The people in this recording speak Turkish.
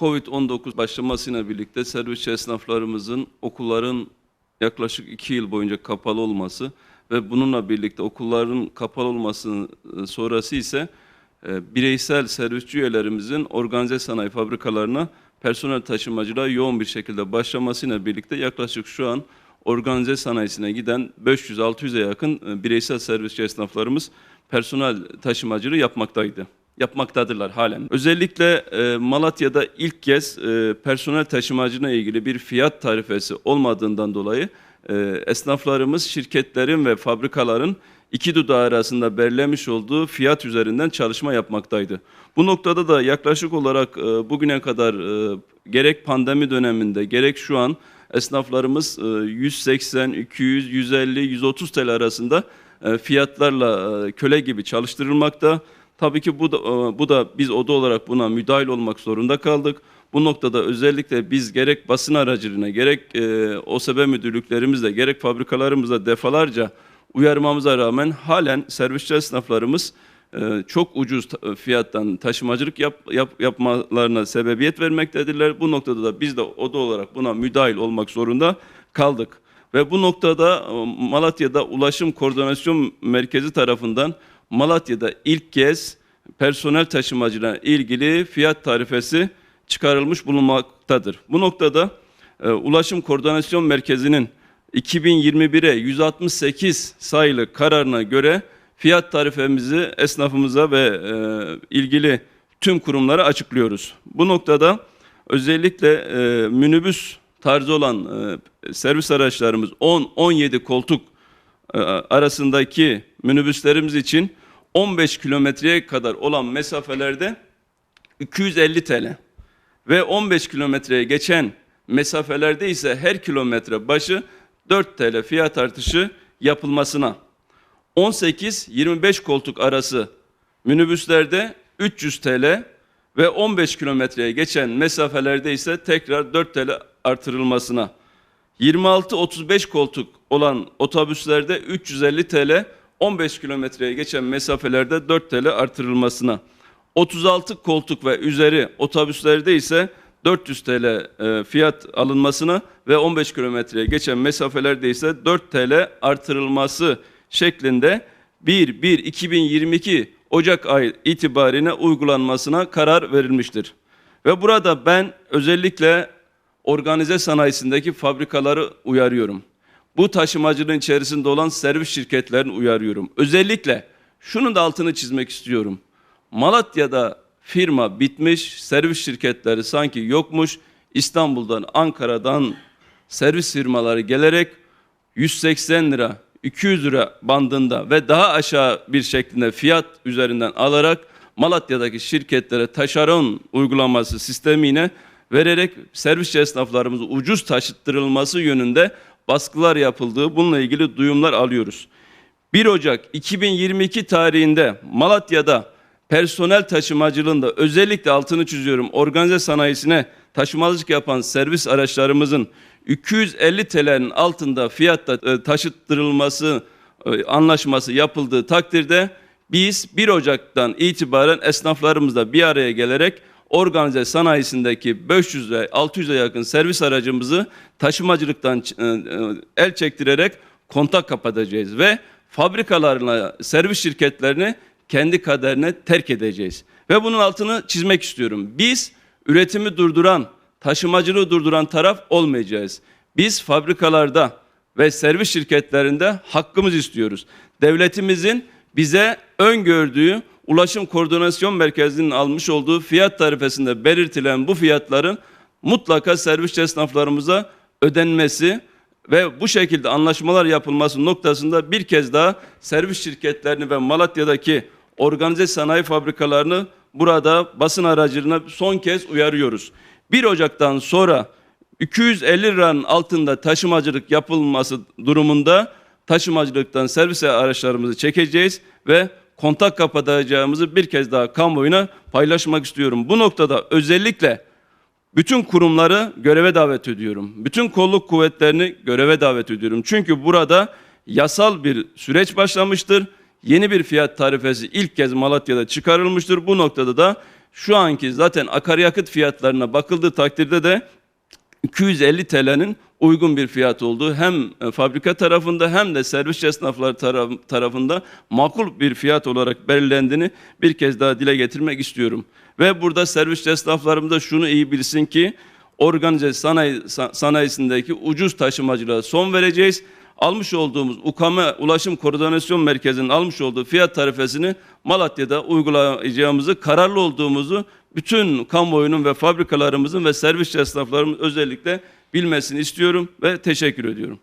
Covid-19 başlamasıyla birlikte servisçi esnaflarımızın okulların yaklaşık iki yıl boyunca kapalı olması ve bununla birlikte okulların kapalı olması e, sonrası ise e, bireysel servisçi üyelerimizin organize sanayi fabrikalarına personel taşımacılığa yoğun bir şekilde başlamasıyla birlikte yaklaşık şu an organize sanayisine giden 500-600'e yakın e, bireysel servisçi esnaflarımız personel taşımacılığı yapmaktaydı. Yapmaktadırlar halen. Özellikle e, Malatya'da ilk kez e, personel taşımacılığına ilgili bir fiyat tarifesi olmadığından dolayı e, esnaflarımız şirketlerin ve fabrikaların iki dudağı arasında belirlemiş olduğu fiyat üzerinden çalışma yapmaktaydı. Bu noktada da yaklaşık olarak e, bugüne kadar e, gerek pandemi döneminde gerek şu an esnaflarımız e, 180, 200, 150, 130 TL arasında e, fiyatlarla e, köle gibi çalıştırılmakta. Tabii ki bu da, e, bu da biz oda olarak buna müdahil olmak zorunda kaldık. Bu noktada özellikle biz gerek basın aracılığına gerek e, OSB müdürlüklerimizle gerek fabrikalarımızda defalarca uyarmamıza rağmen halen servisçi esnaflarımız e, çok ucuz ta- fiyattan taşımacılık yap, yap, yapmalarına sebebiyet vermektedirler. Bu noktada da biz de oda olarak buna müdahil olmak zorunda kaldık. Ve bu noktada e, Malatya'da Ulaşım Koordinasyon Merkezi tarafından Malatya'da ilk kez personel taşımacılığına ilgili fiyat tarifesi çıkarılmış bulunmaktadır. Bu noktada e, Ulaşım Koordinasyon Merkezi'nin 2021'e 168 sayılı kararına göre fiyat tarifemizi esnafımıza ve e, ilgili tüm kurumlara açıklıyoruz. Bu noktada özellikle e, minibüs tarzı olan e, servis araçlarımız 10-17 koltuk arasındaki minibüslerimiz için 15 kilometreye kadar olan mesafelerde 250 TL ve 15 kilometreye geçen mesafelerde ise her kilometre başı 4 TL fiyat artışı yapılmasına. 18-25 koltuk arası minibüslerde 300 TL ve 15 kilometreye geçen mesafelerde ise tekrar 4 TL artırılmasına 26-35 koltuk olan otobüslerde 350 TL, 15 kilometreye geçen mesafelerde 4 TL artırılmasına, 36 koltuk ve üzeri otobüslerde ise 400 TL e, fiyat alınmasına ve 15 kilometreye geçen mesafelerde ise 4 TL artırılması şeklinde 1-1-2022 Ocak ayı itibarine uygulanmasına karar verilmiştir. Ve burada ben özellikle organize sanayisindeki fabrikaları uyarıyorum. Bu taşımacılığın içerisinde olan servis şirketlerini uyarıyorum. Özellikle şunun da altını çizmek istiyorum. Malatya'da firma bitmiş, servis şirketleri sanki yokmuş. İstanbul'dan, Ankara'dan servis firmaları gelerek 180 lira, 200 lira bandında ve daha aşağı bir şeklinde fiyat üzerinden alarak Malatya'daki şirketlere taşeron uygulaması sistemiyle vererek servis esnaflarımızı ucuz taşıttırılması yönünde baskılar yapıldığı bununla ilgili duyumlar alıyoruz. 1 Ocak 2022 tarihinde Malatya'da personel taşımacılığında özellikle altını çiziyorum organize sanayisine taşımacılık yapan servis araçlarımızın 250 TL'nin altında fiyatta e, taşıttırılması e, anlaşması yapıldığı takdirde biz 1 Ocak'tan itibaren esnaflarımızla bir araya gelerek organize sanayisindeki 500 ve 600'e yakın servis aracımızı taşımacılıktan e, e, el çektirerek kontak kapatacağız ve fabrikalarla servis şirketlerini kendi kaderine terk edeceğiz. Ve bunun altını çizmek istiyorum. Biz üretimi durduran, taşımacılığı durduran taraf olmayacağız. Biz fabrikalarda ve servis şirketlerinde hakkımız istiyoruz. Devletimizin bize öngördüğü Ulaşım Koordinasyon Merkezi'nin almış olduğu fiyat tarifesinde belirtilen bu fiyatların mutlaka servis esnaflarımıza ödenmesi ve bu şekilde anlaşmalar yapılması noktasında bir kez daha servis şirketlerini ve Malatya'daki organize sanayi fabrikalarını burada basın aracılığına son kez uyarıyoruz. 1 Ocak'tan sonra 250 liranın altında taşımacılık yapılması durumunda taşımacılıktan servis araçlarımızı çekeceğiz ve kontak kapatacağımızı bir kez daha kamuoyuna paylaşmak istiyorum. Bu noktada özellikle bütün kurumları göreve davet ediyorum. Bütün kolluk kuvvetlerini göreve davet ediyorum. Çünkü burada yasal bir süreç başlamıştır. Yeni bir fiyat tarifesi ilk kez Malatya'da çıkarılmıştır. Bu noktada da şu anki zaten akaryakıt fiyatlarına bakıldığı takdirde de 250 TL'nin uygun bir fiyat olduğu hem e, fabrika tarafında hem de servis esnafları taraf- tarafında makul bir fiyat olarak belirlendiğini bir kez daha dile getirmek istiyorum. Ve burada servis esnaflarım da şunu iyi bilsin ki organize sanayi sa- sanayisindeki ucuz taşımacılığa son vereceğiz. Almış olduğumuz UKAME Ulaşım Koordinasyon Merkezi'nin almış olduğu fiyat tarifesini Malatya'da uygulayacağımızı, kararlı olduğumuzu bütün kamuoyunun ve fabrikalarımızın ve servis esnaflarımız özellikle bilmesini istiyorum ve teşekkür ediyorum.